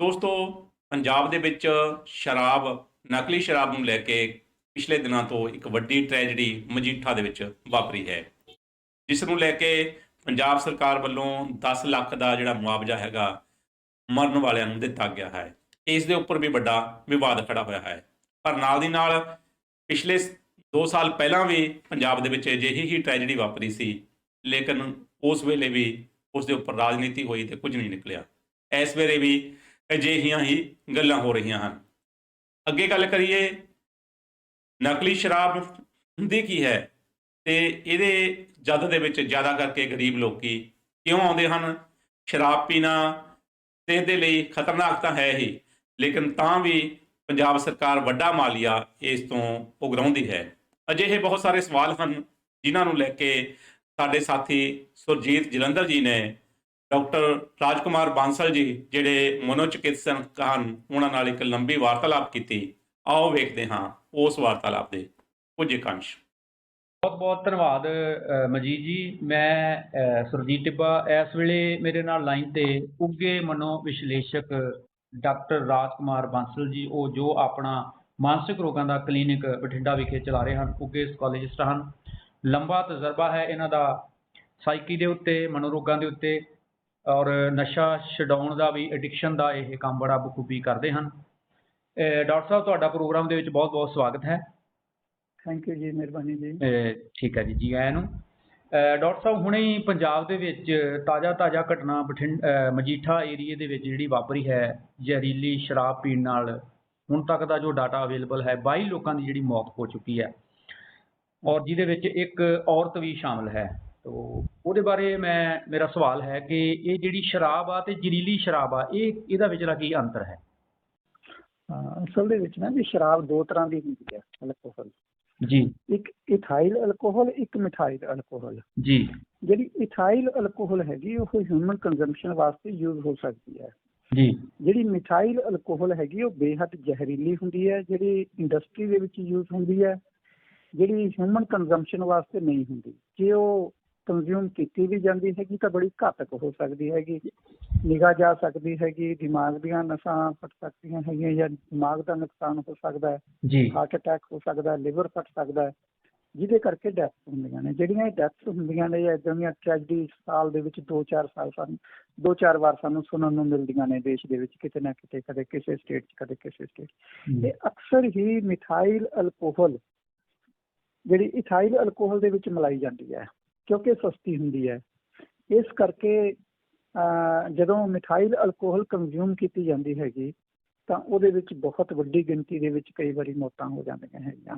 ਦੋਸਤੋ, ਪੰਜਾਬ ਦੇ ਵਿੱਚ ਸ਼ਰਾਬ, ਨਕਲੀ ਸ਼ਰਾਬ ਨੂੰ ਲੈ ਕੇ ਪਿਛਲੇ ਦਿਨਾਂ ਤੋਂ ਇੱਕ ਵੱਡੀ ਟ੍ਰੈਜੇਡੀ ਮਜੀਠਾ ਦੇ ਵਿੱਚ ਵਾਪਰੀ ਹੈ। ਜਿਸ ਨੂੰ ਲੈ ਕੇ ਪੰਜਾਬ ਸਰਕਾਰ ਵੱਲੋਂ 10 ਲੱਖ ਦਾ ਜਿਹੜਾ ਮੁਆਵਜ਼ਾ ਹੈਗਾ, ਮਰਨ ਵਾਲਿਆਂ ਨੂੰ ਦਿੱਤਾ ਗਿਆ ਹੈ। ਇਸ ਦੇ ਉੱਪਰ ਵੀ ਵੱਡਾ ਵਿਵਾਦ ਖੜਾ ਹੋਇਆ ਹੈ। ਪਰ ਨਾਲ ਦੀ ਨਾਲ ਪਿਛਲੇ 2 ਸਾਲ ਪਹਿਲਾਂ ਵੀ ਪੰਜਾਬ ਦੇ ਵਿੱਚ ਅਜਿਹੀ ਹੀ ਟ੍ਰੈਜੇਡੀ ਵਾਪਰੀ ਸੀ, ਲੇਕਿਨ ਉਸ ਵੇਲੇ ਵੀ ਉਸ ਦੇ ਉੱਪਰ ਰਾਜਨੀਤੀ ਹੋਈ ਤੇ ਕੁਝ ਨਹੀਂ ਨਿਕਲਿਆ। ਇਸ ਵੇਲੇ ਵੀ ਅਜਿਹੀਆਂ ਹੀ ਗੱਲਾਂ ਹੋ ਰਹੀਆਂ ਹਨ। ਅੱਗੇ ਗੱਲ ਕਰੀਏ, ਨਕਲੀ ਸ਼ਰਾਬ ਹੁੰਦੀ ਕੀ ਹੈ? ਤੇ ਇਹਦੇ ਜਦ ਦੇ ਵਿੱਚ ਜ਼ਿਆਦਾ ਕਰਕੇ ਗਰੀਬ ਲੋਕੀ ਕਿਉਂ ਆਉਂਦੇ ਹਨ? ਸ਼ਰਾਬ ਪੀਣਾ ਸਿਹਤ ਦੇ ਲਈ ਖਤਰਨਾਕ ਤਾਂ ਹੈ ਹੀ, ਲੇਕਿਨ ਤਾਂ ਵੀ ਪੰਜਾਬ ਸਰਕਾਰ ਵੱਡਾ ਮਾਲੀਆ ਇਸ ਤੋਂ ਉਗਰਾਉਂਦੀ ਹੈ। ਅਜਿਹੇ ਬਹੁਤ ਸਾਰੇ ਸਵਾਲ ਹਨ, ਜਿਨ੍ਹਾਂ ਨੂੰ ਲੈ ਕੇ ਸਾਡੇ ਸਾਥੀ ਸੁਰਜੀਤ ਜਲੰਧਰ ਜੀ ਨੇ ਡਾਕਟਰ ਰਾਜਕੁਮਾਰ ਬਾਂਸਲ ਜੀ ਜਿਹੜੇ ਮਨੋਚਿਕਿਤਸਕ ਹਨ ਉਹਨਾਂ ਨਾਲ ਇੱਕ ਲੰਬੀ ਵਾਰਤਾਲਾਪ ਕੀਤੀ। ਆਓ ਵੇਖਦੇ ਹਾਂ ਉਸ ਵਾਰਤਾਲਾਪ ਦੇ ਕੁਝ ਇੱਕ ਅੰਸ਼ ਬਹੁਤ ਬਹੁਤ ਧੰਨਵਾਦ ਅ, ਮਜੀਦ ਜੀ। ਮੈਂ ਸੁਰਜੀਤ ਟਿੱਬਾ ਇਸ ਵੇਲੇ ਮੇਰੇ ਨਾਲ ਲਾਈਨ ਤੇ ਉੱਗੇ ਮਨੋ ਵਿਸ਼ਲੇਸ਼ਕ ਡਾਕਟਰ ਰਾਜਕੁਮਾਰ ਬਾਂਸਲ ਜੀ ਉਹ ਜੋ ਆਪਣਾ ਮਾਨਸਿਕ ਰੋਗਾਂ ਦਾ ਕਲੀਨਿਕ ਬਠਿੰਡਾ ਵਿਖੇ ਚਲਾ ਰਹੇ ਹਨ ਉੱਗੇ ਸਕਾਲੋਜਿਸਟ ਹਨ। ਲੰਬਾ ਤਜਰਬਾ ਹੈ ਇਹਨਾਂ ਦਾ ਸਾਈਕੀ ਦੇ ਉੱਤੇ ਮਨੋਰੋਗਾਂ ਦੇ ਉੱਤੇ। ਔਰ ਨਸ਼ਾ ਛਡਾਉਣ ਦਾ ਵੀ ਐਡਿਕਸ਼ਨ ਦਾ ਇਹ ਕੰਮ ਬੜਾ ਬਖੂਬੀ ਕਰਦੇ ਹਨ। ਡਾਕਟਰ ਸਾਹਿਬ ਤੁਹਾਡਾ ਪ੍ਰੋਗਰਾਮ ਦੇ ਵਿੱਚ ਬਹੁਤ ਬਹੁਤ ਸਵਾਗਤ ਹੈ। ਥੈਂਕ ਯੂ ਜੀ ਮਿਹਰਬਾਨੀ ਜੀ। ਠੀਕ ਹੈ ਜੀ ਜੀ ਆਇਆਂ ਨੂੰ। ਡਾਕਟਰ ਸਾਹਿਬ ਹੁਣੇ ਹੀ ਪੰਜਾਬ ਦੇ ਵਿੱਚ ਤਾਜ਼ਾ ਤਾਜ਼ਾ ਘਟਨਾ ਮਜੀਠਾ ਏਰੀਏ ਦੇ ਵਿੱਚ ਜਿਹੜੀ ਵਾਪਰੀ ਹੈ ਜ਼ਹਿਰੀਲੀ ਸ਼ਰਾਬ ਪੀਣ ਨਾਲ। ਹੁਣ ਤੱਕ ਦਾ ਜੋ ਡਾਟਾ ਅਵੇਲੇਬਲ ਹੈ 22 ਲੋਕਾਂ ਦੀ ਜਿਹੜੀ ਮੌਤ ਹੋ ਚੁੱਕੀ ਹੈ। ਔਰ ਜਿਹਦੇ ਵਿੱਚ ਇੱਕ ਔਰਤ ਵੀ ਸ਼ਾਮਲ ਹੈ। ਤੋ ਉਹਦੇ ਬਾਰੇ ਮੈਂ ਮੇਰਾ ਸਵਾਲ ਹੈ ਕਿ ਇਹ ਜਿਹੜੀ ਸ਼ਰਾਬ ਆ ਤੇ ਜ਼ਹਿਰੀਲੀ ਸ਼ਰਾਬ ਆ ਇਹ ਇਹਦਾ ਵਿਚਲਾ ਕੀ ਅੰਤਰ ਹੈ? ਅਸਲ ਦੇ ਵਿੱਚ ਨਾ ਵੀ ਸ਼ਰਾਬ ਦੋ ਤਰ੍ਹਾਂ ਦੀ ਹੁੰਦੀ ਹੈ ਅਲਕੋਹਲ ਜੀ। ਇੱਕ ਇਥਾਈਲ ਅਲਕੋਹਲ ਇੱਕ ਮਿਥਾਈਲ ਅਲਕੋਹਲ ਜੀ। ਜਿਹੜੀ ਇਥਾਈਲ ਅਲਕੋਹਲ ਹੈਗੀ ਉਹ ਹਿਊਮਨ ਕੰਜ਼ੰਪਸ਼ਨ ਵਾਸਤੇ ਯੂਜ਼ ਹੋ ਸਕਦੀ ਹੈ। ਜੀ। ਜਿਹੜੀ ਮਿਥਾਈਲ ਅਲਕੋਹਲ ਹੈਗੀ ਉਹ ਬੇਹੱਦ ਜ਼ਹਿਰੀਲੀ ਹੁੰਦੀ ਹੈ ਜਿਹੜੀ ਇੰਡਸਟਰੀ ਦੇ ਵਿੱਚ ਯੂਜ਼ ਹੁੰਦੀ ਹੈ। ਜਿਹੜੀ ਹਿਊਮਨ ਕੰਜ਼ੰਪਸ਼ਨ ਵਾਸਤੇ ਨਹੀਂ ਹੁੰਦੀ ਜੇ ਉਹ ਕੰਜ਼ਿਊਮ ਕੀਤੀ ਵੀ ਜਾਂਦੀ ਹੈਗੀ ਤਾਂ ਬੜੀ ਘਾਤਕ ਹੋ ਸਕਦੀ ਹੈਗੀ। ਨਿਗਾਹ ਜਾ ਸਕਦੀ ਹੈਗੀ ਦਿਮਾਗ ਦੀਆਂ ਨਸਾਂ ਫਟ ਸਕਦੀਆਂ ਹੈਗੀਆਂ ਜਾਂ ਦਿਮਾਗ ਦਾ ਨੁਕਸਾਨ ਹੋ ਸਕਦਾ ਹੈ। ਜੀ। ਹਾਰਟ ਅਟੈਕ ਹੋ ਸਕਦਾ ਹੈ ਲਿਵਰ ਫਟ ਸਕਦਾ ਹੈ। ਜਿਹਦੇ ਕਰਕੇ ਡੈਥ ਹੁੰਦੀਆਂ ਨੇ। ਜਿਹੜੀਆਂ ਇਹ ਹੁੰਦੀਆਂ ਨੇ ਜਾਂ ਇਦਾਂ ਦੀਆਂ ਟ੍ਰੈਜਡੀ ਸਾਲ ਦੇ ਵਿੱਚ 2-4 ਸਾਲ ਸਾਨੂੰ 2-4 ਵਾਰ ਸਾਨੂੰ ਸੁਣਨ ਨੂੰ ਮਿਲਦੀਆਂ ਨੇ ਦੇਸ਼ ਦੇ ਵਿੱਚ ਕਿਤੇ ਨਾ ਕਿਤੇ ਕਦੇ ਕਿਸੇ ਸਟੇਟ 'ਚ ਕਦੇ ਕਿਸੇ ਸਟੇਟ ਤੇ ਅਕਸਰ ਹੀ ਮਿਥਾਈਲ ਅਲਕੋਹਲ ਜਿਹੜੀ ਇਥਾਈਲ ਅਲਕੋਹਲ ਦੇ ਵਿੱਚ ਮਿਲਾਈ ਜਾਂਦੀ ਹੈ। ਕਿਉਂਕਿ ਸਸਤੀ ਹੁੰਦੀ ਹੈ। ਇਸ ਕਰਕੇ ਜਦੋਂ ਮਿਥਾਈਲ ਅਲਕੋਹਲ ਕੰਜ਼ਿਊਮ ਕੀਤੀ ਜਾਂਦੀ ਹੈਗੀ ਤਾਂ ਉਹਦੇ ਵਿੱਚ ਬਹੁਤ ਵੱਡੀ ਗਿਣਤੀ ਦੇ ਵਿੱਚ ਕਈ ਵਾਰੀ ਮੌਤਾਂ ਹੋ ਜਾਂਦੀਆਂ ਹੈਗੀਆਂ।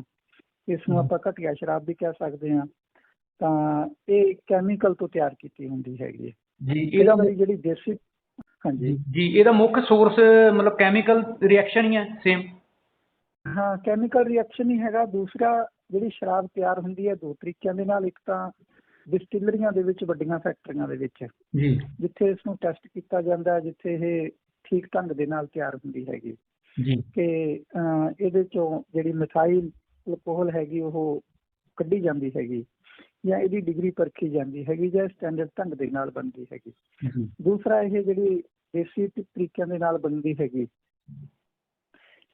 ਇਸ ਨੂੰ। ਆਪਾਂ ਘਟੀਆ ਸ਼ਰਾਬ ਵੀ ਕਹਿ ਸਕਦੇ ਹਾਂ। ਤਾਂ ਇਹ ਕੈਮੀਕਲ ਤੋਂ ਤਿਆਰ ਕੀਤੀ ਹੁੰਦੀ ਹੈਗੀ ਜੀ ਇਹਦਾ ਜਿਹੜੀ ਦੇਸੀ ਹਾਂਜੀ। ਜੀ ਇਹਦਾ ਮੁੱਖ ਸੋਰਸ ਮਤਲਬ ਕੈਮੀਕਲ ਰਿਐਕਸ਼ਨ ਹੀ ਹੈ ਸੇਮ ਹਾਂ ਕੈਮੀਕਲ ਰਿਐਕਸ਼ਨ ਹੀ ਹੈਗਾ। ਦੂਸਰਾ ਜਿਹੜੀ ਸ਼ਰਾਬ ਤਿਆਰ ਹੁੰਦੀ ਹੈ ਦੋ ਤਰੀਕਿਆਂ ਦੇ ਨਾਲ ਇੱਕ ਤਾਂ ਡਿਸਟਿਲਰੀਆਂ ਦੇ ਵਿੱਚ ਵੱਡੀਆਂ ਫੈਕਟਰੀਆਂ ਦੇ ਵਿੱਚ। ਜੀ। ਜਿੱਥੇ ਇਸ ਨੂੰ ਟੈਸਟ ਕੀਤਾ ਜਾਂਦਾ ਹੈ ਜਿੱਥੇ ਇਹ ਠੀਕ ਢੰਗ ਦੇ ਨਾਲ ਤਿਆਰ ਹੁੰਦੀ ਹੈਗੀ। ਜੀ। ਕਿ ਇਹਦੇ ਚੋਂ ਜਿਹੜੀ ਮਿਥਾਈਲ ਅਲਕੋਹਲ ਹੈਗੀ ਉਹ ਕੱਢੀ ਜਾਂਦੀ ਹੈਗੀ ਜਾਂ ਇਹਦੀ ਡਿਗਰੀ ਪਰਖੀ ਜਾਂਦੀ ਹੈਗੀ ਜਾਂ ਸਟੈਂਡਰਡ ਢੰਗ ਦੇ ਨਾਲ ਬਣਦੀ ਹੈਗੀ। ਦੂਸਰਾ ਇਹ ਜਿਹੜੀ ਦੇਸੀ ਤਰੀਕਿਆਂ ਦੇ ਨਾਲ ਬਣਦੀ ਹੈਗੀ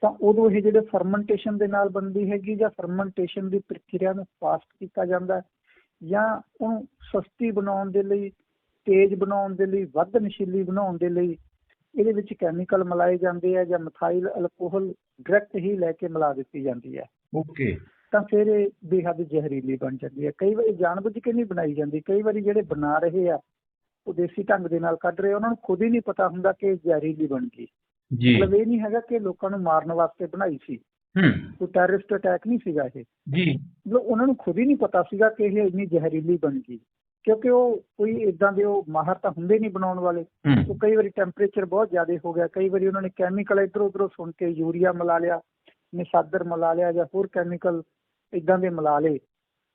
ਤਾਂ ਉਦੋਂ ਇਹ ਜਿਹੜੇ ਫਰਮੈਂਟੇਸ਼ਨ ਦੇ ਨਾਲ ਬਣਦੀ ਹੈਗੀ ਜਾਂ ਫਰਮੈਂਟੇਸ਼ਨ ਦੀ ਪ੍ਰਕਿਰਿਆ ਨੂੰ ਫਾਸਟ ਕੀਤਾ ਜਾਂਦਾ ਹੈ, ਜਾਂ ਉਹਨੂੰ ਸਸਤੀ ਬਣਾਉਣ ਦੇ ਲਈ ਤੇਜ਼ ਬਣਾਉਣ ਦੇ ਲਈ ਵੱਧ ਨਸ਼ੀਲੀ ਬਣਾਉਣ ਦੇ ਲਈ ਇਹਦੇ ਵਿੱਚ ਕੈਮੀਕਲ ਮਿਲਾਏ ਜਾਂਦੇ ਆ ਜਾਂ ਮਿਥਾਈਲ ਅਲਕੋਹਲ ਡਾਇਰੈਕਟ ਹੀ ਲੈ ਕੇ ਮਿਲਾ ਦਿੱਤੀ ਜਾਂਦੀ ਹੈ ਓਕੇ। ਤਾਂ ਫਿਰ ਇਹ ਬੇਹੱਦ ਜ਼ਹਿਰੀਲੀ ਬਣ ਜਾਂਦੀ ਹੈ ਕਈ ਵਾਰੀ ਜਾਣਬੁੱਝ ਕੇ ਨਹੀਂ ਬਣਾਈ ਜਾਂਦੀ। ਕਈ ਵਾਰੀ ਜਿਹੜੇ ਬਣਾ ਰਹੇ ਆ ਉਹ ਦੇਸੀ ਢੰਗ ਦੇ ਨਾਲ ਕੱਢ ਰਹੇ ਉਹਨਾਂ ਨੂੰ ਖੁਦ ਹੀ ਨਹੀਂ ਪਤਾ ਹੁੰਦਾ ਕਿ ਇਹ ਜ਼ਹਿਰੀਲੀ ਬਣ ਗਈ। ਜੀ। ਮਤਲਬ ਇਹ ਨਹੀਂ ਹੈਗਾ ਕਿ ਲੋਕਾਂ ਨੂੰ ਮਾਰਨ ਵਾਸਤੇ ਬਣਾਈ ਸੀ। ਹੂੰ। ਟੈਰਰਿਸਟ ਅਟੈਕ ਨਹੀਂ ਸੀਗਾ ਇਹ। ਜੀ। ਮਤਲਬ ਉਹਨਾਂ ਨੂੰ ਖੁਦ ਹੀ ਨਹੀਂ ਪਤਾ ਸੀਗਾ ਕਿ ਇਹ ਇੰਨੀ ਜ਼ਹਿਰੀਲੀ ਬਣ ਗਈ। ਕਿਉਂਕਿ ਉਹ ਕੋਈ ਇਦਾਂ ਦੇ ਉਹ ਮਾਹਰ ਤਾਂ ਹੁੰਦੇ ਨਹੀਂ ਬਣਾਉਣ ਵਾਲੇ। ਉਹ ਕਈ ਵਾਰੀ ਟੈਂਪਰੇਚਰ ਬਹੁਤ ਜ਼ਿਆਦਾ ਹੋ ਗਿਆ। ਕਈ ਵਾਰੀ ਉਹਨਾਂ ਨੇ ਕੈਮੀਕਲ ਇੱਧਰੋਂ ਉੱਧਰੋਂ ਸੁਣ ਕੇ ਯੂਰੀਆ ਮਿਲਾ ਲਿਆ ਨਿਸ਼ਾਦਰ ਮਿਲਾ ਲਿਆ ਜਾਂ ਹੋਰ ਕੈਮੀਕਲ ਇਦਾਂ ਦੇ ਮਿਲਾ ਲਏ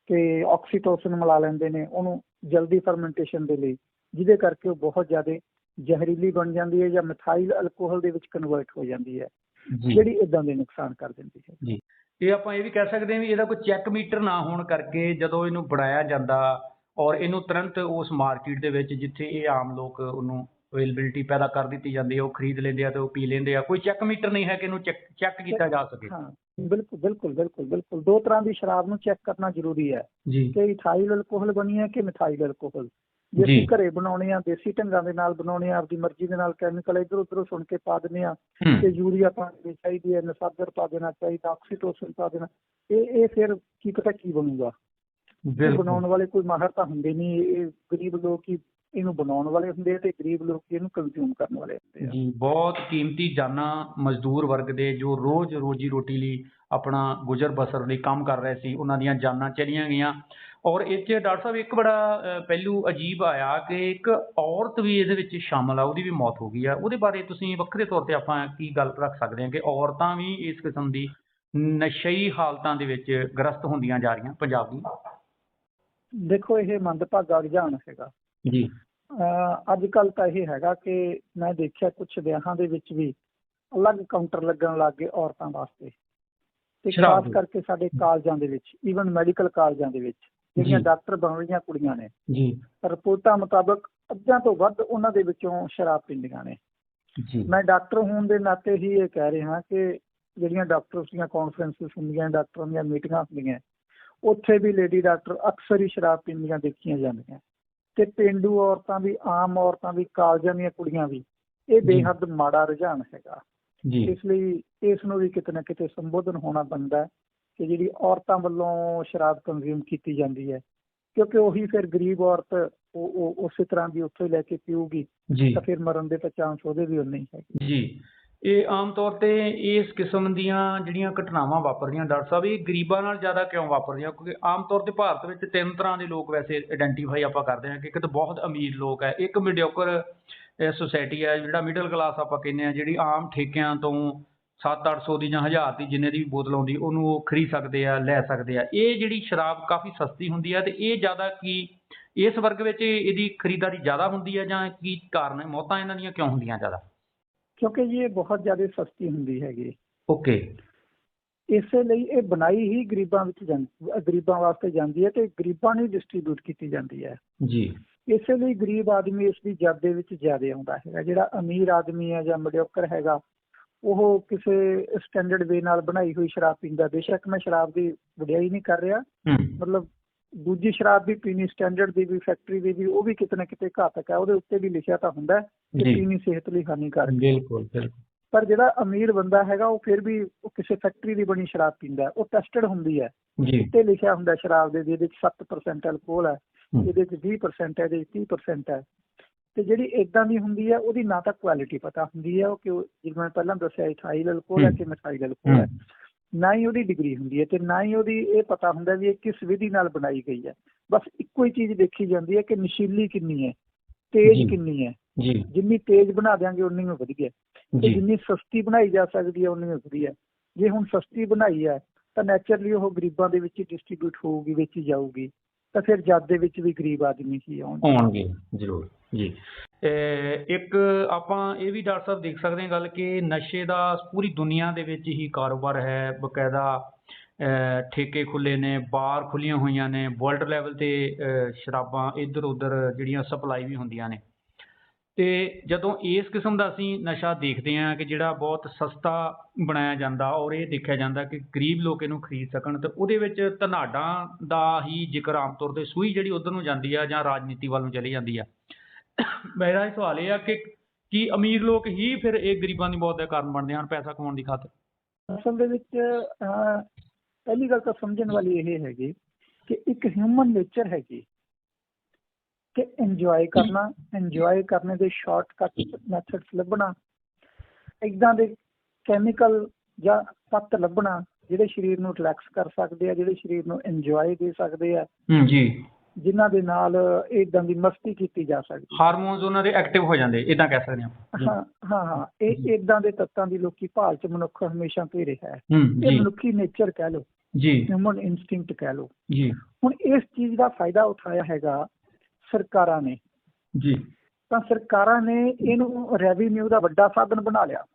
ਕਿ ਆਕਸੀਟੋਸਿਨ ਮਿਲਾ ਲੈਂਦੇ ਨੇ ਉਹਨੂੰ ਜਲਦੀ ਫਰਮੈਂਟੇਸ਼ਨ ਦੇ ਲਈ ਜਿਹਦੇ ਕਰਕੇ ਉਹ ਬਹੁਤ ਜ਼ਿਆਦਾ ਜ਼ਹਿਰੀਲੀ ਬਣ ਜਾਂਦੀ ਹੈ ਜਾਂ ਮਿਥਾਈਲ ਅਲਕੋਹਲ ਦੇ ਵਿੱਚ ਕਨਵਰਟ ਹੋ ਜਾਂਦੀ ਹੈ। ਜੀ ਜਿਹੜੀ ਇਦਾਂ ਦੇ ਨੁਕਸਾਨ ਕਰ ਦਿੰਦੀ ਹੈ। ਇਹ ਆਪਾਂ ਇਹ ਵੀ ਕਹਿ ਸਕਦੇ ਹਾਂ ਵੀ ਇਹਦਾ ਕੋਈ ਚੈੱਕ ਮੀਟਰ ਨਾ ਹੋਣ ਕਰਕੇ ਜਦੋਂ ਇਹਨੂੰ ਬਣਾਇਆ ਜਾਂਦਾ ਔਰ ਇਹਨੂੰ ਤੁਰੰਤ ਉਸ ਮਾਰਕੀਟ ਦੇ ਵਿੱਚ ਜਿੱਥੇ ਇਹ ਆਮ ਲੋਕ ਉਹਨੂੰ ਅਵੇਲੇਬਿਲਿਟੀ ਪੈਦਾ ਕਰ ਦਿੱਤੀ ਜਾਂਦੀ ਹੈ ਉਹ ਖਰੀਦ ਲੈਂਦੇ ਆ ਤੇ ਉਹ ਪੀ ਲੈਂਦੇ ਆ ਕੋਈ ਚੈੱਕ ਮੀਟਰ ਨਹੀਂ ਹੈ ਕਿ ਇਹਨੂੰ ਚੈੱਕ ਚੈੱਕ ਕੀਤਾ ਜਾ ਸਕੇ। ਹਾਂ ਬਿਲਕੁਲ ਬਿਲਕੁਲ ਬਿਲਕੁਲ ਬਿਲਕੁਲ। ਦੋ ਤਰ੍ਹਾਂ ਦੀ ਸ਼ਰਾਬ ਨੂੰ ਚੈੱਕ ਕਰਨਾ ਜ਼ਰੂਰੀ ਹੈ। ਜੀ। ਕਿ ਇਥਾਈਲ ਅਲਕੋਹਲ ਬਣੀ ਹੈ ਕਿ ਮਿਥਾਈਲ ਅਲਕੋਹਲ। ਜੇ ਜੀ। ਅਸੀਂ ਘਰੇ ਬਣਾਉਣੇ ਆ ਦੇਸੀ ਢੰਗਾਂ ਦੇ ਨਾਲ ਬਣਾਉਣੇ ਆ ਆਪਦੀ ਮਰਜ਼ੀ ਦੇ ਨਾਲ ਕੈਮੀਕਲ ਇੱਧਰ ਉੱਧਰੋਂ ਸੁਣ ਕੇ ਪਾ ਦਿੰਦੇ ਆ ਹੂੰ। ਤੇ ਯੂਰੀਆ ਪਾਣੀ ਚਾਹੀਦੀ ਹੈ ਨਸਾਦਰ ਪਾ ਦੇਣਾ ਚਾਹੀਦਾ ਆਕਸੀਟੋਸਿਨ ਪਾ ਦੇਣਾ। ਇਹ ਇਹ ਫਿਰ ਕੀ ਪਤਾ ਕੀ ਬਣੂਗਾ? ਇਹ ਬਿਲਕੁਲ। ਬਣਾਉਣ ਵਾਲੇ ਕੋਈ ਮਾਹਰ ਤਾਂ ਹੁੰਦੇ ਨਹੀਂ ਇਹ ਗਰੀਬ ਲੋਕ ਹੀ ਇਹਨੂੰ ਬਣਾਉਣ ਵਾਲੇ ਹੁੰਦੇ ਆ ਤੇ ਗਰੀਬ ਲੋਕ ਹੀ ਇਹਨੂੰ ਕੰਜ਼ਿਊਮ ਕਰਨ ਵਾਲੇ ਹੁੰਦੇ ਆ। ਜੀ ਬਹੁਤ ਕੀਮਤੀ ਜਾਨਾਂ ਮਜ਼ਦੂਰ ਵਰਗ ਦੇ ਜੋ ਰੋਜ਼ ਰੋਜੀ ਰੋਟੀ ਲਈ ਆਪਣਾ ਗੁਜ਼ਰ ਬਸਰ ਲਈ ਕੰਮ ਕਰ ਰਹੇ ਸੀ ਉਹਨਾਂ ਦੀਆਂ ਜਾਨਾਂ ਚਲੀਆਂ ਗਈਆਂ। ਔਰ ਇਹ 'ਚ ਡਾਕਟਰ ਸਾਹਿਬ ਇੱਕ ਬੜਾ ਪਹਿਲੂ ਅਜੀਬ ਆਇਆ ਕਿ ਇੱਕ ਔਰਤ ਵੀ ਇਹਦੇ ਵਿੱਚ ਸ਼ਾਮਲ ਆ ਉਹਦੀ ਵੀ ਮੌਤ ਹੋ ਗਈ ਆ। ਉਹਦੇ ਬਾਰੇ ਤੁਸੀਂ ਵੱਖਰੇ ਤੌਰ ਤੇ ਆਪਾਂ ਕੀ ਗੱਲ ਰੱਖ ਸਕਦੇ ਹਾਂ ਕਿ ਔਰਤਾਂ ਵੀ ਇਸ ਕਿਸਮ ਦੀ ਨਸ਼ਈ ਹਾਲਤਾਂ ਦੇ ਵਿੱਚ ਗ੍ਰਸਤ ਹੁੰਦੀਆਂ ਜਾ ਰਹੀਆਂ ਪੰਜਾਬ ਦੀ? ਦੇਖੋ ਇਹ ਮੰਦਭਾਗਾ ਰੁਝਾਨ ਹੈਗਾ। ਜੀ। ਅੱਜ ਕੱਲ ਤਾਂ ਇਹ ਹੈਗਾ ਕਿ ਮੈਂ ਦੇਖਿਆ ਕੁਝ ਵਿਆਹਾਂ ਦੇ ਵਿੱਚ ਵੀ ਅਲੱਗ ਕਾਊਂਟਰ ਲੱਗਣ ਲੱਗ ਗਏ ਔਰਤਾਂ ਵਾਸਤੇ। ਤੇ ਖਾਸ। ਕਰਕੇ ਸਾਡੇ ਕਾਲਜਾਂ ਦੇ ਵਿੱਚ ਈਵਨ ਮੈਡੀਕਲ ਕਾਲਜਾਂ ਦੇ ਵਿੱਚ। ਜਿਹੜੀਆਂ। ਡਾਕਟਰ ਬਣ ਰਹੀਆਂ ਕੁੜੀਆਂ ਨੇ। ਜੀ। ਰਿਪੋਰਟਾਂ ਮੁਤਾਬਕ ਅੱਧਿਆਂ ਤੋਂ ਵੱਧ ਉਹਨਾਂ ਦੇ ਵਿੱਚੋਂ ਸ਼ਰਾਬ ਪੀਂਦੀਆਂ ਨੇ। ਜੀ। ਮੈਂ ਡਾਕਟਰ ਹੋਣ ਦੇ ਨਾਤੇ ਹੀ ਇਹ ਕਹਿ ਰਿਹਾ ਕਿ ਜਿਹੜੀਆਂ ਡਾਕਟਰਸ ਦੀਆਂ ਕਾਨਫਰੰਸਿਸ ਹੁੰਦੀਆਂ ਡਾਕਟਰਾਂ ਦੀਆਂ ਮੀਟਿੰਗਾਂ ਹੁੰਦੀਆਂ ਉੱਥੇ ਵੀ ਲੇਡੀ ਡਾਕਟਰ ਅਕਸਰ ਹੀ ਸ਼ਰਾਬ ਪੀਂਦੀਆਂ ਦੇਖੀਆਂ ਜਾਂਦੀਆਂ। ਤੇ ਪਿੰਡੂ ਔਰਤਾਂ ਵੀ ਆਮ ਔਰਤਾਂ ਵੀ ਕਾਲਜਾਂ ਦੀਆਂ ਕੁੜੀਆਂ ਵੀ ਇਹ। ਬੇਹੱਦ ਮਾੜਾ ਰੁਝਾਨ ਹੈਗਾ। ਜੀ। ਇਸ ਲਈ ਇਸ ਨੂੰ ਵੀ ਕਿਤੇ ਨਾ ਕਿਤੇ ਸੰਬੋਧਨ ਹੋਣਾ ਬਣਦਾ ਹੈ। ਕਿ ਜਿਹੜੀ ਔਰਤਾਂ ਵੱਲੋਂ ਸ਼ਰਾਬ ਕੰਜ਼ਿਊਮ ਕੀਤੀ ਜਾਂਦੀ ਹੈ ਕਿਉਂਕਿ ਉਹੀ ਫਿਰ ਗਰੀਬ ਔਰਤ ਉਹ ਉਹ ਉਸੇ ਤਰ੍ਹਾਂ ਦੀ ਉੱਥੋਂ ਹੀ ਲੈ ਕੇ ਪੀਊਗੀ ਤਾਂ ਫਿਰ ਮਰਨ ਦੇ ਤਾਂ ਚਾਂਸ ਉਹਦੇ ਵੀ ਉਨੇ ਹੀ ਹੈਗੇ। ਜੀ। ਇਹ ਆਮ ਤੌਰ ਤੇ ਇਸ ਕਿਸਮ ਦੀਆਂ ਜਿਹੜੀਆਂ ਘਟਨਾਵਾਂ ਵਾਪਰਦੀਆਂ ਡਾਕਟਰ ਸਾਹਿਬ ਇਹ ਗਰੀਬਾਂ ਨਾਲ ਜ਼ਿਆਦਾ ਕਿਉਂ ਵਾਪਰਦੀਆਂ? ਕਿਉਂਕਿ ਆਮ ਤੌਰ ਤੇ ਭਾਰਤ ਵਿੱਚ ਤਿੰਨ ਤਰ੍ਹਾਂ ਦੇ ਲੋਕ ਵੈਸੇ ਆਇਡੈਂਟੀਫਾਈ ਆਪਾਂ ਕਰਦੇ ਹਾਂ ਕਿ ਇੱਕ ਤਾਂ ਬਹੁਤ ਅਮੀਰ ਲੋਕ ਹੈ ਇੱਕ ਮੀਡੀਓਕਰ ਸੋਸਾਇਟੀ ਹੈ ਜਿਹੜਾ ਮਿਡਲ ਕਲਾਸ ਆਪਾਂ ਕਹਿੰਦੇ ਆ ਜਿਹੜੀ ਆਮ ਠੇਕਿਆਂ ਤੋਂ 7-800 ਦੀ ਜਾਂ 1000 ਦੀ ਜਿੰਨੇ ਦੀ ਵੀ ਬੋਤਲ ਆਉਂਦੀ ਉਹਨੂੰ ਉਹ ਖਰੀਦ ਸਕਦੇ ਆ ਲੈ ਸਕਦੇ ਆ। ਇਹ ਜਿਹੜੀ ਸ਼ਰਾਬ ਕਾਫੀ ਸਸਤੀ ਹੁੰਦੀ ਹੈ ਤੇ ਇਹ ਜ਼ਿਆਦਾ ਕੀ ਇਸ ਵਰਗ ਵਿੱਚ ਇਹਦੀ ਖਰੀਦਦਾਰੀ ਜ਼ਿਆਦਾ ਹੁੰਦੀ ਹੈ ਜਾਂ ਕੀ ਕਾਰਨ ਹੈ? ਮੌਤਾਂ ਇਹਨਾਂ ਦੀਆਂ ਕਿਉਂ ਹੁੰਦੀਆਂ ਜ਼ਿਆਦਾ? ਕਿਉਂਕਿ ਇਹ ਬਹੁਤ ਜ਼ਿਆਦਾ ਸਸਤੀ ਹੁੰਦੀ ਹੈਗੀ ਓਕੇ। ਇਸੇ ਲਈ ਇਹ ਬਣਾਈ ਹੀ ਗਰੀਬਾਂ ਵਿੱਚ ਜਾਂਦੀ ਗਰੀਬਾਂ ਵਾਸਤੇ ਜਾਂਦੀ ਹੈ ਤੇ ਗਰੀਬਾਂ ਨੂੰ ਡਿਸਟ੍ਰੀਬਿਊਟ ਕੀਤੀ ਜਾਂਦੀ ਹੈ। ਜੀ। ਇਸੇ ਲਈ ਗਰੀਬ ਆਦਮੀ ਇਸ ਦੀ ਜਦ ਦੇ ਵਿੱਚ ਜ਼ਿਆਦਾ ਆਉਂਦਾ ਹੈਗਾ। ਜਿਹੜਾ ਅਮੀਰ ਆਦਮੀ ਹੈ ਜਾਂ ਮਡਿਓਕਰ ਹੈਗਾ ਉਹ ਕਿਸੇ ਸਟੈਂਡਰਡ ਵੇ ਨਾਲ ਬਣਾਈ ਹੋਈ ਸ਼ਰਾਬ ਪੀਂਦਾ। ਬੇਸ਼ੱਕ ਮੈਂ ਸ਼ਰਾਬ ਦੀ ਵਡਿਆਈ ਨਹੀਂ ਕਰ ਰਿਹਾ। ਮਤਲਬ ਦੂਜੀ ਸ਼ਰਾਬ ਵੀ ਪੀਣੀ ਸਟੈਂਡਰਡ ਦੀ ਵੀ ਫੈਕਟਰੀ ਦੀ ਵੀ ਉਹ ਵੀ ਕਿਤੇ ਨਾ ਕਿਤੇ ਘਾਤਕ ਹੈ। ਉਹਦੇ ਉੱਤੇ ਵੀ ਲਿਖਿਆ ਤਾਂ ਹੁੰਦਾ ਕਿ। ਪੀਣੀ ਸਿਹਤ ਲਈ ਹਾਨੀਕਾਰਕ ਹੈ। ਬਿਲਕੁਲ ਬਿਲਕੁਲ। ਪਰ ਜਿਹੜਾ ਅਮੀਰ ਬੰਦਾ ਹੈਗਾ ਉਹ ਫਿਰ ਵੀ ਉਹ ਕਿਸੇ ਫੈਕਟਰੀ ਦੀ ਬਣੀ ਸ਼ਰਾਬ ਪੀਂਦਾ। ਉਹ ਟੈਸਟਡ ਹੁੰਦੀ ਹੈ। ਜੀ। ਉੱਤੇ ਲਿਖਿਆ ਹੁੰਦਾ ਸ਼ਰਾਬ ਦੇ ਵੀ ਇਹਦੇ ਵਿੱਚ 7% ਅਲਕੋਹਲ ਹੈ। ਹੂੰ। ਇਹਦੇ ਵਿੱਚ 20% ਹੈ ਇਹਦੇ ਵਿੱਚ 30% ਹੈ। ਤੇ ਜਿਹੜੀ ਇਦਾਂ ਦੀ ਹੁੰਦੀ ਹੈ ਉਹਦੀ ਨਾ ਤਾਂ ਕੁਆਲਿਟੀ ਪਤਾ ਹੁੰਦੀ ਹੈ ਉਹ ਕਿ ਜਿਵੇਂ ਮੈਂ ਪਹਿਲਾਂ ਦੱਸਿਆ ਇਥਾਈਲ ਅਲਕੋਹਲ ਹੈ। ਕਿ ਮਿਥਾਈਲ ਅਲਕੋਹਲ ਹੈ। ਨਾ ਹੀ ਉਹਦੀ ਡਿਗਰੀ ਹੁੰਦੀ ਹੈ ਤੇ ਨਾ ਹੀ ਉਹਦੀ ਇਹ ਪਤਾ ਹੁੰਦਾ ਵੀ ਇਹ ਕਿਸ ਵਿਧੀ ਨਾਲ ਬਣਾਈ ਗਈ ਹੈ ਬਸ ਇੱਕੋ ਹੀ ਚੀਜ਼ ਦੇਖੀ ਜਾਂਦੀ ਹੈ ਕਿ ਨਸ਼ੀਲੀ ਕਿੰਨੀ ਹੈ। ਤੇਜ਼ ਕਿੰਨੀ ਹੈ ਜੀ। ਜਿੰਨੀ ਤੇਜ਼ ਬਣਾ ਦਿਆਂਗੇ ਉਨੀ ਹੀ ਵਧੀਆ। ਤੇ ਜਿੰਨੀ ਸਸਤੀ ਬਣਾਈ ਜਾ ਸਕਦੀ ਹੈ ਉਨੀ ਹੀ ਵਧੀਆ। ਜੇ ਹੁਣ ਸਸਤੀ ਬਣਾਈ ਹੈ ਤਾਂ ਨੈਚੁਰਲੀ ਉਹ ਗਰੀਬਾਂ ਦੇ ਵਿੱਚ ਡਿਸਟ੍ਰੀਬਿਊਟ ਹੋਊਗੀ ਵੇਚੀ ਜਾਊਗੀ। ਤਾਂ ਫਿਰ ਜਦ ਦੇ ਵਿੱਚ ਵੀ ਗਰੀਬ ਆਦਮੀ ਹੀ ਆਉਣਗੇ। ਆਉਣਗੇ ਜ਼ਰੂਰ। ਜੀ। ਇੱਕ ਆਪਾਂ ਇਹ ਵੀ ਡਾਕਟਰ ਸਾਹਿਬ ਦੇਖ ਸਕਦੇ ਹਾਂ ਗੱਲ ਕਿ ਨਸ਼ੇ ਦਾ ਪੂਰੀ ਦੁਨੀਆ ਦੇ ਵਿੱਚ ਹੀ ਕਾਰੋਬਾਰ ਹੈ। ਬਕਾਇਦਾ ਠੇਕੇ ਖੁੱਲੇ ਨੇ ਬਾਰ ਖੁੱਲੀਆਂ ਹੋਈਆਂ ਨੇ, ਵਰਲਡ ਲੈਵਲ ਤੇ ਸ਼ਰਾਬਾਂ ਇੱਧਰ ਉੱਧਰ ਜਿਹੜੀਆਂ ਸਪਲਾਈ ਵੀ ਹੁੰਦੀਆਂ ਨੇ। ਤੇ ਜਦੋਂ ਇਸ ਕਿਸਮ ਦਾ ਅਸੀਂ ਨਸ਼ਾ ਦੇਖਦੇ ਹਾਂ ਕਿ ਜਿਹੜਾ ਬਹੁਤ ਸਸਤਾ ਬਣਾਇਆ ਜਾਂਦਾ ਔਰ ਇਹ ਦੇਖਿਆ ਜਾਂਦਾ ਕਿ ਗਰੀਬ ਲੋਕ ਇਹਨੂੰ ਖਰੀਦ ਸਕਣ, ਤੇ ਉਹਦੇ ਵਿੱਚ ਧਨਾਡਾਂ ਦਾ ਹੀ ਜ਼ਿਕਰ ਆਮ ਤੌਰ ਤੇ ਸੂਈ ਜਿਹੜੀ ਉਧਰ ਨੂੰ ਜਾਂਦੀ ਆ ਜਾਂ ਰਾਜਨੀਤੀ ਵੱਲ ਨੂੰ ਚਲੀ ਜਾਂਦੀ ਆ। ਮੇਰਾ ਇਹ ਸਵਾਲ ਇਹ ਆ ਕਿ ਕੀ ਅਮੀਰ ਲੋਕ ਹੀ ਫਿਰ ਇਹ ਗਰੀਬਾਂ ਦੀ ਮੌਤ ਦਾ ਕਾਰਨ ਬਣਦੇ ਹਨ ਪੈਸਾ ਕਮਾਉਣ ਦੀ ਖਾਤਰ? ਅਸਲ ਦੇ ਵਿੱਚ ਪਹਿਲੀ ਗੱਲ ਤਾਂ ਸਮਝਣ ਵਾਲੀ ਇਹ ਹੈਗੀ ਕਿ ਇੱਕ ਹਿਊਮਨ ਨੇਚਰ ਹੈਗੀ ਕਿ ਇੰਜੋਏ ਕਰਨਾ ਇੰਜੋਏ ਕਰਨੇ ਦੇ ਸ਼ਾਰਟਕਟ ਮੈਥਡਸ ਲੱਭਣਾ ਇਦਾਂ ਦੇ ਕੈਮੀਕਲ ਜਾਂ ਤੱਤ ਲੱਭਣਾ ਜਿਹੜੇ ਸਰੀਰ ਨੂੰ ਰਿਲੈਕਸ ਕਰ ਸਕਦੇ ਆ ਜਿਹੜੇ ਸਰੀਰ ਨੂੰ ਇੰਜੋਏ ਦੇ ਸਕਦੇ ਆ। ਜੀ। ਜਿਨ੍ਹਾਂ ਦੇ ਨਾਲ ਇਦਾਂ ਦੀ ਮਸਤੀ ਕੀਤੀ ਜਾ ਸਕਦੀ ਹਾਰਮੋਨਸ ਉਹਨਾਂ ਦੇ ਐਕਟਿਵ ਹੋ ਜਾਂਦੇ ਇਦਾਂ ਕਹਿ ਸਕਦੇ ਆਪਾਂ। ਹਾਂ ਹਾਂ ਹਾਂ। ਇਹ ਇਦਾਂ ਦੇ ਤੱਤਾਂ ਦੀ ਲੋਕੀ ਭਾਲ ਚ ਮਨੁੱਖ ਹਮੇਸ਼ਾ ਹੀ। ਰਿਹਾ ਹੈ ਇਹ ਮਨੁੱਖੀ ਨੇਚਰ ਕਹਿ ਲਓ ਜੀ। ਹਿਊਮਨ ਇਨਸਟਿੰਕਟ ਕਹਿ ਲਓ। ਜੀ। ਹੁਣ ਇਸ ਚੀਜ਼ ਦਾ ਫਾਇਦਾ ਉਠਾਇਆ ਹੈਗਾ ਸਰਕਾਰਾਂ ਨੇ। ਜੀ। ਤਾਂ ਸਰਕਾਰਾਂ ਨੇ ਇਹਨੂੰ ਰੈਵਨਿਊ ਦਾ ਵੱਡਾ ਸਾਧਨ ਬਣਾ ਲਿਆ।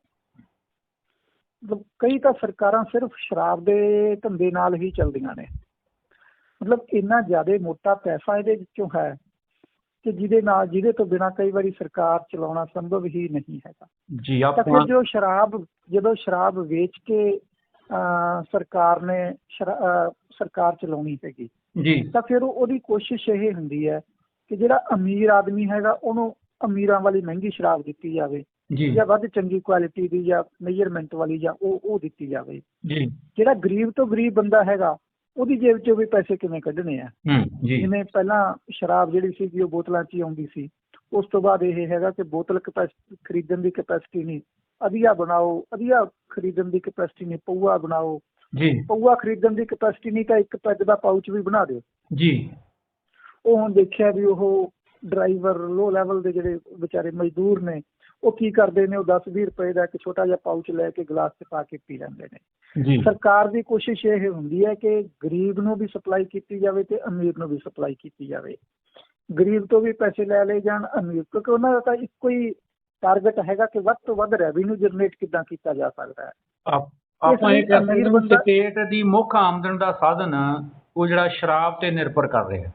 ਕਈ ਤਾਂ ਸਰਕਾਰਾਂ ਸਿਰਫ ਸ਼ਰਾਬ ਦੇ ਧੰਦੇ ਨਾਲ ਹੀ ਚੱਲਦੀਆਂ ਨੇ। ਮਤਲਬ ਇੰਨਾ ਜ਼ਿਆਦਾ ਮੋਟਾ ਪੈਸਾ ਇਹਦੇ ਵਿੱਚੋਂ ਹੈ ਕਿ ਜਿਹਦੇ ਨਾਲ ਜਿਹਦੇ ਤੋਂ ਬਿਨਾਂ ਕਈ ਵਾਰੀ ਸਰਕਾਰ ਚਲਾਉਣਾ ਸੰਭਵ ਹੀ ਨਹੀਂ ਹੈਗਾ। ਜੀ ਆਪਾਂ ਜੋ ਸ਼ਰਾਬ ਜਦੋਂ ਸ਼ਰਾਬ ਵੇਚ ਕੇ ਸਰਕਾਰ ਨੇ ਸਰਕਾਰ ਚਲਾਉਣੀ ਹੈਗੀ ਜੀ। ਤਾਂ ਫਿਰ ਉਹ- ਉਹਦੀ ਕੋਸ਼ਿਸ਼ ਇਹ ਹੁੰਦੀ ਹੈ ਕਿ ਜਿਹੜਾ ਅਮੀਰ ਆਦਮੀ ਹੈਗਾ ਉਹਨੂੰ ਅਮੀਰਾਂ ਵਾਲੀ ਮਹਿੰਗੀ ਸ਼ਰਾਬ ਦਿੱਤੀ ਜਾਵੇ ਜੀ। ਜਾਂ ਵੱਧ ਚੰਗੀ ਕੁਆਲਿਟੀ ਦੀ ਜਾਂ ਮੇਜਰਮੈਂਟ ਵਾਲੀ ਜਾਂ ਉਹ ਉਹ ਦਿੱਤੀ ਜਾਵੇ। ਜੀ। ਜਿਹੜਾ ਗਰੀਬ ਤੋਂ ਗਰੀਬ ਬੰਦਾ ਹੈਗਾ ਉਹਦੀ ਜੇਬ 'ਚੋਂ ਵੀ ਪੈਸੇ ਕਿਵੇਂ ਕੱਢਣੇ ਆ? ਹੂੰ ਜੀ। ਜਿਵੇਂ ਪਹਿਲਾਂ ਸ਼ਰਾਬ ਜਿਹੜੀ ਸੀਗੀ ਉਹ ਬੋਤਲਾਂ 'ਚ ਹੀ ਆਉਂਦੀ ਸੀ ਉਸ ਤੋਂ ਬਾਅਦ ਇਹ ਹੈਗਾ ਕਿ ਬੋਤਲ ਕਪੈਸਿਟੀ ਖਰੀਦਣ ਦੀ ਕਪੈਸਿਟੀ ਨਹੀਂ। ਅਧੀਆ ਬਣਾਓ ਅਧੀਆ ਖਰੀਦਣ ਦੀ ਕਪੈਸਿਟੀ ਨਹੀਂ ਪਊਆ ਬਣਾਓ। ਜੀ। ਪਊਆ ਖਰੀਦਣ ਦੀ ਕਪੈਸਿਟੀ ਨਹੀਂ ਤਾਂ ਇੱਕ ਪੈਗ ਦਾ ਪਾਊਚ ਵੀ ਬਣਾ ਦਿਓ। ਜੀ। ਉਹ ਹੁਣ ਦੇਖਿਆ ਵੀ ਉਹ ਡਰਾਈਵਰ ਲੋ ਲੈਵਲ ਦੇ ਜਿਹੜੇ ਵਿਚਾਰੇ ਮਜ਼ਦੂਰ ਨੇ ਉਹ ਕੀ ਕਰਦੇ ਨੇ? ਉਹ 10-20 ਰੁਪਏ ਦਾ ਇੱਕ ਛੋਟਾ ਜਿਹਾ ਪਾਊਚ ਲੈ ਕੇ ਗਲਾਸ 'ਚ ਪਾ ਕੇ ਪੀ ਲੈਂਦੇ ਨੇ। ਸਰਕਾਰ ਦੀ ਕੋਸ਼ਿਸ਼ ਇਹ ਹੁੰਦੀ ਹੈ ਕਿ ਗਰੀਬ ਨੂੰ ਵੀ ਸਪਲਾਈ ਕੀਤੀ ਜਾਵੇ ਤੇ ਅਮੀਰ ਨੂੰ ਵੀ ਸਪਲਾਈ ਕੀਤੀ ਜਾਵੇ। ਗਰੀਬ ਤੋਂ ਵੀ ਪੈਸੇ ਲੈ ਲਏ ਜਾਣ ਅਮੀਰ ਕਿਉਂਕਿ ਉਹਨਾਂ ਦਾ ਤਾਂ ਇੱਕੋ ਹੀ ਟਾਰਗੇਟ ਹੈਗਾ ਕਿ ਵੱਧ ਤੋਂ ਵੱਧ ਰੈਵਨਿਊ ਜਨਰੇਟ ਕਿੱਦਾਂ ਕੀਤਾ ਜਾ ਸਕਦਾ ਹੈ। ਆਪ- ਇਹ ਇਸ ਲਈ ਕਹਿ ਸਕਦੇ ਅਮੀਰ ਹਾਂ ਬੰਦਾ- ਸਟੇਟ ਦੀ ਮੁੱਖ ਆਮਦਨ ਦਾ ਸਾਧਨ ਉਹ ਜਿਹੜਾ ਸ਼ਰਾਬ ਤੇ ਨਿਰਭਰ ਕਰ ਰਿਹਾ ਹਾਂ।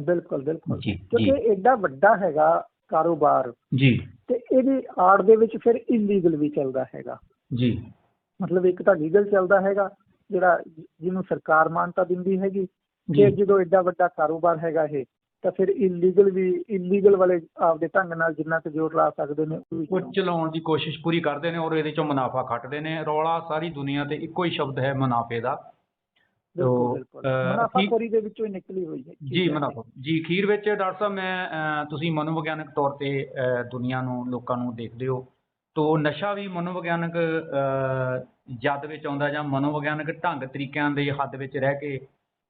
ਬਿਲਕੁਲ ਬਿਲਕੁਲ। ਜੀ, ਕਿਉਂਕਿ ਐਡਾ ਵੱਡਾ ਹੈਗਾ ਕਾਰੋਬਾਰ ਜੀ। ਤੇ ਇਹਦੀ ਆੜ ਦੇ ਵਿੱਚ ਫਿਰ ਇਲੀਗਲ ਵੀ ਚੱਲਦਾ ਹੈਗਾ। ਜੀ। ਮਤਲਬ ਇੱਕ ਤਾਂ ਲੀਗਲ ਚੱਲਦਾ ਹੈਗਾ ਜਿਹੜਾ ਜਿਹਨੂੰ ਸਰਕਾਰ ਮਾਨਤਾ ਦਿੰਦੀ ਹੈਗੀ। ਜੀ। ਫਿਰ ਜਦੋਂ ਐਡਾ ਵੱਡਾ ਕਾਰੋਬਾਰ ਹੈਗਾ ਇਹ ਤਾਂ ਫਿਰ ਇਲੀਗਲ ਵੀ ਇਲੀਗਲ ਵਾਲੇ ਆਪਦੇ ਢੰਗ ਨਾਲ ਜਿੰਨਾ ਕੁ ਜ਼ੋਰ ਲਾ ਸਕਦੇ ਨੇ ਉਹ ਵੀ ਉਹ ਚਲਾਉਣ ਦੀ ਕੋਸ਼ਿਸ਼ ਪੂਰੀ ਕਰਦੇ ਨੇ ਔਰ ਇਹਦੇ ਚੋਂ ਮੁਨਾਫਾ ਖੱਟਦੇ ਨੇ। ਰੌਲਾ ਸਾਰੀ ਦੁਨੀਆ ਤੇ ਇੱਕੋ ਹੀ ਸ਼ਬਦ ਹੈ ਮੁਨਾਫੇ ਦਾ। ਬਿਲਕੁਲ ਤੋ, ਬਿਲਕੁਲ। ਅਹ, ਮੁਨਾਫਾਖੋਰੀ ਦੇ ਵਿੱਚੋਂ ਹੀ ਨਿਕਲੀ ਹੋਈ ਹੈ ਜੀ ਮੁਨਾਫਾ। ਜੀ ਅਖੀਰ ਵਿੱਚ ਡਾਕਟਰ ਸਾਹਿਬ ਮੈਂ ਤੁਸੀਂ ਮਨੋਵਿਗਿਆਨਕ ਤੌਰ ਤੇ ਦੁਨੀਆ ਨੂੰ ਲੋਕਾਂ ਨੂੰ ਦੇਖਦੇ ਹੋ। ਤੋ ਨਸ਼ਾ ਵੀ ਮਨੋਵਿਗਿਆਨਕ ਜਦ ਵਿੱਚ ਆਉਂਦਾ ਜਾਂ ਮਨੋਵਿਗਿਆਨਕ ਢੰਗ ਤਰੀਕਿਆਂ ਦੇ ਹੱਦ ਵਿੱਚ ਰਹਿ ਕੇ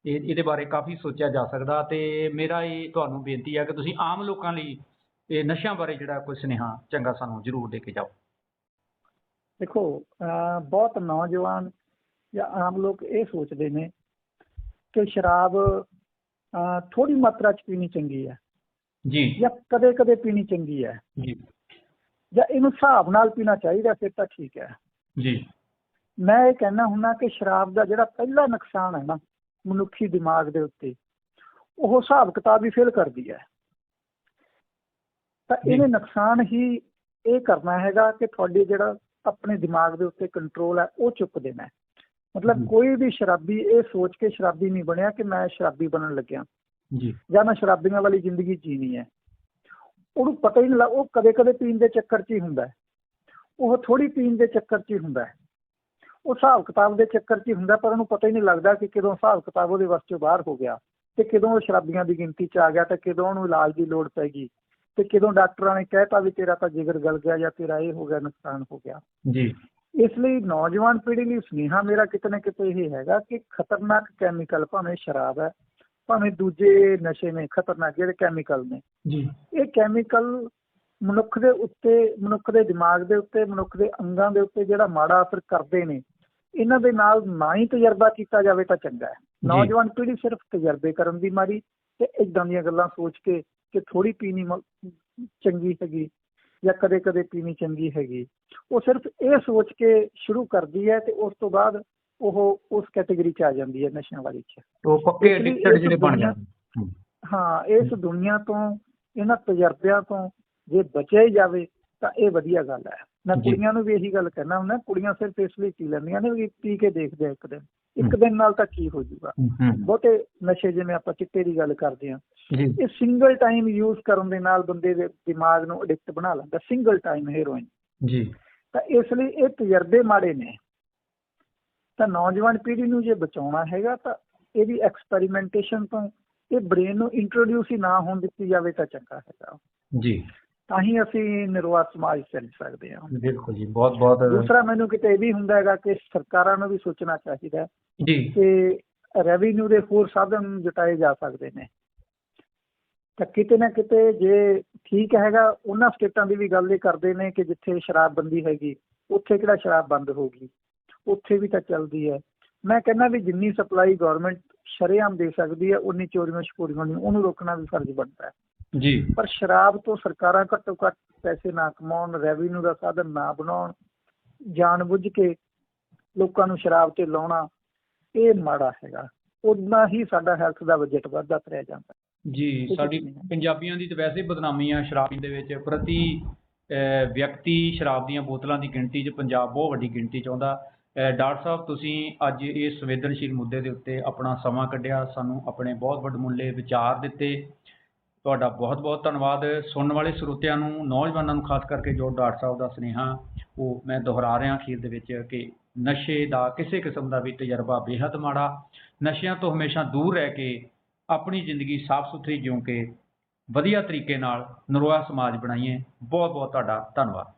ਇਹ ਇਹਦੇ ਬਾਰੇ ਕਾਫੀ ਸੋਚਿਆ ਜਾ ਸਕਦਾ ਤੇ ਮੇਰਾ ਇਹ ਤੁਹਾਨੂੰ ਬੇਨਤੀ ਹੈ ਕਿ ਤੁਸੀਂ ਆਮ ਲੋਕਾਂ ਲਈ ਇਹ ਨਸ਼ਿਆਂ ਬਾਰੇ ਜਿਹੜਾ ਕੋਈ ਸੁਨੇਹਾ ਚੰਗਾ ਸਾਨੂੰ ਜ਼ਰੂਰ ਦੇ ਕੇ ਜਾਓ। ਦੇਖੋ ਬਹੁਤ ਨੌਜਵਾਨ ਜਾਂ ਆਮ ਲੋਕ ਇਹ ਸੋਚਦੇ ਨੇ ਕਿ ਸ਼ਰਾਬ ਥੋੜੀ ਮਾਤਰਾ ਚ ਪੀਣੀ ਚੰਗੀ ਹੈ। ਜੀ। ਜਾਂ ਕਦੇ-ਕਦੇ ਪੀਣੀ ਚੰਗੀ ਹੈ। ਜੀ। ਜਾਂ ਇਹਨੂੰ ਹਿਸਾਬ ਨਾਲ ਪੀਣਾ ਚਾਹੀਦਾ ਫਿਰ ਤਾਂ ਠੀਕ ਹੈ। ਜੀ। ਮੈਂ ਇਹ ਕਹਿਣਾ ਹੁੰਨਾ ਕਿ ਸ਼ਰਾਬ ਦਾ ਜਿਹੜਾ ਪਹਿਲਾ ਨੁਕਸਾਨ ਹੈ ਨਾ ਮਨੁੱਖੀ ਦਿਮਾਗ ਦੇ ਉੱਤੇ ਉਹ ਹਿਸਾਬ ਕਿਤਾਬ ਹੀ ਫੇਲ ਕਰਦੀ ਹੈ। ਤਾਂ। ਇਹਨੇ ਨੁਕਸਾਨ ਹੀ ਇਹ ਕਰਨਾ ਹੈਗਾ ਕਿ ਤੁਹਾਡੇ ਜਿਹੜਾ ਆਪਣੇ ਦਿਮਾਗ ਦੇ ਉੱਤੇ ਕੰਟਰੋਲ ਹੈ ਉਹ ਚੁੱਕ ਦੇਣਾ ਹੈ। ਮਤਲਬ। ਕੋਈ ਵੀ ਸ਼ਰਾਬੀ ਇਹ ਸੋਚ ਕੇ ਸ਼ਰਾਬੀ ਨਹੀਂ ਬਣਿਆ ਕਿ ਮੈਂ ਸ਼ਰਾਬੀ ਬਣਨ ਲੱਗਿਆ। ਜੀ। ਜਾਂ ਮੈਂ ਸ਼ਰਾਬੀਆਂ ਵਾਲੀ ਜ਼ਿੰਦਗੀ ਜੀਣੀ ਹੈ। ਉਹਨੂੰ ਪਤਾ ਹੀ ਨਹੀਂ ਲੱਗ ਉਹ ਕਦੇ-ਕਦੇ ਪੀਣ ਦੇ ਚੱਕਰ 'ਚ ਹੀ ਹੁੰਦਾ ਉਹ ਥੋੜੀ ਪੀਣ ਦੇ ਚੱਕਰ 'ਚ ਹੀ ਹੁੰਦਾ ਉਹ ਹਿਸਾਬ ਕਿਤਾਬ ਦੇ ਚੱਕਰ 'ਚ ਹੀ ਹੁੰਦਾ ਪਰ ਉਹਨੂੰ ਪਤਾ ਹੀ ਨਹੀਂ ਲੱਗਦਾ ਕਿ ਕਦੋਂ ਹਿਸਾਬ ਕਿਤਾਬ ਉਹਦੇ ਵੱਸ 'ਚੋਂ ਬਾਹਰ ਹੋ ਗਿਆ ਤੇ ਕਦੋਂ ਉਹ ਸ਼ਰਾਬੀਆਂ ਦੀ ਗਿਣਤੀ 'ਚ ਆ ਗਿਆ ਤੇ ਕਦੋਂ ਉਹਨੂੰ ਇਲਾਜ ਦੀ ਲੋੜ ਪੈ ਗਈ ਤੇ ਕਦੋਂ ਡਾਕਟਰਾਂ ਨੇ ਕਹਿਤਾ ਵੀ ਤੇਰਾ ਤਾਂ ਜਿਗਰ ਗਲ ਗਿਆ ਜਾਂ ਤੇਰਾ ਇਹ ਹੋ ਗਿਆ ਨੁਕਸਾਨ ਹੋ ਗਿਆ। ਜੀ। ਇਸ ਲਈ ਨੌਜਵਾਨ ਪੀੜ੍ਹੀ ਲਈ ਸੁਨੇਹਾ ਮੇਰਾ ਕਿਤੇ ਨਾ ਕਿਤੇ ਇਹ ਹੈਗਾ ਕਿ ਖਤਰਨਾਕ ਕੈਮੀਕਲ ਭਾਵੇਂ ਸ਼ਰਾਬ ਹੈ ਭਾਵੇਂ ਦੂਜੇ ਨਸ਼ੇ ਨੇ ਖਤਰਨਾਕ ਜਿਹੜੇ ਕੈਮੀਕਲ ਨੇ। ਜੀ। ਇਹ ਕੈਮੀਕਲ ਮਨੁੱਖ ਦੇ ਉੱਤੇ ਮਨੁੱਖ ਦੇ ਦਿਮਾਗ ਦੇ ਉੱਤੇ ਮਨੁੱਖ ਦੇ ਅੰਗਾਂ ਦੇ ਉੱਤੇ ਜਿਹੜਾ ਮਾੜਾ ਅਸਰ ਕਰਦੇ ਨੇ ਇਹਨਾਂ ਦੇ ਨਾਲ ਨਾ ਹੀ ਤਜਰਬਾ ਕੀਤਾ ਜਾਵੇ ਤਾਂ ਚੰਗਾ ਹੈ। ਨੌਜਵਾਨ ਪੀੜ੍ਹੀ ਸਿਰਫ ਤਜਰਬੇ ਕਰਨ ਦੀ ਮਾਰੀ ਤੇ ਇਦਾਂ ਦੀਆਂ ਗੱਲਾਂ ਸੋਚ ਕੇ ਕਿ ਥੋੜੀ ਪੀਣੀ ਚੰਗੀ ਹੈਗੀ। ਜਾਂ ਕਦੇ-ਕਦੇ ਪੀਣੀ ਚੰਗੀ ਹੈਗੀ। ਉਹ ਸਿਰਫ ਇਹ ਸੋਚ ਕੇ ਸ਼ੁਰੂ ਕਰਦੀ ਹੈ ਤੇ ਉਸ ਤੋਂ ਬਾਅਦ ਉਹ ਉਸ ਕੈਟਾਗਰੀ 'ਚ ਆ ਜਾਂਦੀ ਹੈ ਨਸ਼ਿਆਂ ਵਾਲੀ 'ਚ। ਉਹ ਪੱਕੇ ਇਸ ਲਈ ਐਡਿਕਟਡ ਇਸ ਜਿਹੜੇ ਬਣ ਦੁਨੀਆ- ਜਾਂਦੇ ਹਮ, ਹਾਂ। ਇਸ ਦੁਨੀਆ ਤੋਂ ਇਹਨਾਂ ਤਜਰਬਿਆਂ ਤੋਂ ਜੇ ਬਚਿਆ ਹੀ ਜਾਵੇ ਤਾਂ ਇਹ ਵਧੀਆ ਗੱਲ ਹੈ। ਮੈਂ। ਕੁੜੀਆਂ ਨੂੰ ਵੀ ਇਹੀ ਗੱਲ ਕਹਿਣਾ ਹੁੰਦਾ ਕੁੜੀਆਂ ਸਿਰਫ ਇਸ ਲਈ ਪੀ ਲੈਂਦੀਆਂ ਨੇ ਵੀ ਪੀ ਕੇ ਦੇਖਦੇ ਆ ਇੱਕ ਦਿਨ। ਇੱਕ। ਦਿਨ ਨਾਲ ਤਾਂ ਕੀ ਹੋ ਜਾਊਗਾ। ਬਹੁਤੇ ਨਸ਼ੇ ਜਿਵੇਂ ਆਪਾਂ ਚਿੱਟੇ ਦੀ ਗੱਲ ਕਰਦੇ ਹਾਂ ਜੀ ਇਹ ਸਿੰਗਲ ਟਾਈਮ ਯੂਜ਼ ਕਰਨ ਦੇ ਨਾਲ ਬੰਦੇ ਦੇ ਦਿਮਾਗ ਨੂੰ ਐਡਿਕਟ ਬਣਾ ਲੈਂਦਾ ਸਿੰਗਲ ਟਾਈਮ ਹੈਰੋਇਨ ਜੀ। ਤਾਂ ਇਸ ਲਈ ਇਹ ਤਜਰਬੇ ਮਾੜੇ ਨੇ। ਤਾਂ ਨੌਜਵਾਨ ਪੀੜ੍ਹੀ ਨੂੰ ਜੇ ਬਚਾਉਣਾ ਹੈਗਾ ਤਾਂ ਇਹਦੀ ਐਕਸਪੈਰੀਮੈਂਟੇਸ਼ਨ ਤੋਂ ਇਹ ਬ੍ਰੇਨ ਨੂੰ ਇੰਟਰੋਡਿਊਸ ਹੀ ਨਾ ਹੋਣ ਦਿੱਤੀ ਜਾਵੇ ਤਾਂ ਚੰਗਾ ਹੈਗਾ। ਜੀ। ਤਾਂ ਹੀ ਅਸੀਂ ਨਿਰਵਾਹ ਸਮਾਜ ਚੱਲ ਸਕਦੇ ਹਾਂ। ਬਿਲਕੁਲ ਜੀ ਬਹੁਤ ਬਹੁਤ ਦੂਸਰਾ ਮੈਨੂੰ ਕਿਤੇ ਇਹ ਵੀ ਹੁੰਦਾ ਹੈਗਾ ਕਿ ਸਰਕਾਰਾਂ ਨੂੰ ਵੀ ਸੋਚਣਾ ਚਾਹੀਦਾ ਜੀ। ਕਿ ਰੈਵਨਿਊ ਦੇ ਹੋਰ ਸਾਧਨ ਜੁਟਾਏ ਜਾ ਸਕਦੇ ਨੇ। ਤਾਂ ਕਿਤੇ ਨਾ ਕਿਤੇ ਜੇ ਠੀਕ ਹੈਗਾ ਉਹਨਾਂ ਸਟੇਟਾਂ ਦੀ ਵੀ ਗੱਲ ਇਹ ਕਰਦੇ ਨੇ ਕਿ ਜਿੱਥੇ ਸ਼ਰਾਬਬੰਦੀ ਹੈਗੀ ਉੱਥੇ ਕਿਹੜਾ ਸ਼ਰਾਬ ਬੰਦ ਹੋਗੀ ਉੱਥੇ ਵੀ ਤਾਂ ਚੱਲਦੀ ਹੈ। ਮੈਂ ਕਹਿੰਦਾ ਵੀ ਜਿੰਨੀ ਸਪਲਾਈ ਗਵਰਨਮੈਂਟ ਸ਼ਰੇਆਮ ਦੇ ਸਕਦੀ ਹੈ ਉਨੀ ਚੋਰੀਆਂ ਛਪੋਰੀਆਂ ਨਹੀਂ ਉਹਨੂੰ ਰੋਕਣਾ ਵੀ ਫਰਜ਼ ਬਣਦਾ ਹੈ। ਜੀ। ਪਰ ਸ਼ਰਾਬ ਤੋਂ ਸਰਕਾਰਾਂ ਘੱਟੋ ਘੱਟ ਪੈਸੇ ਨਾ ਕਮਾਉਣ ਰੈਵਨਿਊ ਦਾ ਸਾਧਨ ਨਾ ਬਣਾਉਣ ਜਾਣਬੁੱਝ ਕੇ ਲੋਕਾਂ ਨੂੰ ਸ਼ਰਾਬ ਤੇ ਲਾਉਣਾ ਇਹ ਮਾੜਾ ਹੈਗਾ। ਉਦਾਂ ਹੀ ਸਾਡਾ ਹੈਲਥ ਦਾ ਬਜਟ ਵੱਧਦਾ ਤੁਰਿਆ ਜਾਂਦਾ। ਜੀ ਸਾਡੀ? ਪੰਜਾਬੀਆਂ ਦੀ ਤਾਂ ਵੈਸੇ ਹੀ ਬਦਨਾਮੀ ਆ ਸ਼ਰਾਬ ਦੇ ਵਿੱਚ। ਪ੍ਰਤੀ ਅਹ, ਵਿਅਕਤੀ ਸ਼ਰਾਬ ਦੀਆਂ ਬੋਤਲਾਂ ਦੀ ਗਿਣਤੀ 'ਚ ਪੰਜਾਬ ਬਹੁਤ ਵੱਡੀ ਗਿਣਤੀ 'ਚ ਆਉਂਦਾ। ਅਹ, ਡਾਕਟਰ ਸਾਹਿਬ ਤੁਸੀਂ ਅੱਜ ਇਸ ਸੰਵੇਦਨਸ਼ੀਲ ਮੁੱਦੇ ਦੇ ਉੱਤੇ ਆਪਣਾ ਸਮਾਂ ਕੱਢਿਆ ਸਾਨੂੰ ਆਪਣੇ ਬਹੁਤ ਵੱਡਮੁੱਲੇ ਵਿਚਾਰ ਦਿੱਤੇ। ਤੁਹਾਡਾ ਬਹੁਤ ਬਹੁਤ ਧੰਨਵਾਦ। ਸੁਣਨ ਵਾਲੇ ਸਰੋਤਿਆਂ ਨੂੰ ਨੌਜਵਾਨਾਂ ਨੂੰ ਖਾਸ ਕਰਕੇ ਜੋ ਡਾਕਟਰ ਸਾਹਿਬ ਦਾ ਸੁਨੇਹਾ ਉਹ ਮੈਂ ਦੁਹਰਾ ਰਿਹਾ ਅਖੀਰ ਦੇ ਵਿੱਚ ਕਿ ਨਸ਼ੇ ਦਾ ਕਿਸੇ ਕਿਸਮ ਦਾ ਵੀ ਤਜਰਬਾ ਬੇਹੱਦ ਮਾੜਾ। ਨਸ਼ਿਆਂ ਤੋਂ ਹਮੇਸ਼ਾ ਦੂਰ ਰਹਿ ਕੇ ਆਪਣੀ ਜ਼ਿੰਦਗੀ ਸਾਫ਼ ਸੁਥਰੀ ਜਿਉਂ ਕੇ ਵਧੀਆ ਤਰੀਕੇ ਨਾਲ ਨਰੋਆ ਸਮਾਜ ਬਣਾਈਏ। ਬਹੁਤ ਬਹੁਤ ਤੁਹਾਡਾ ਧੰਨਵਾਦ।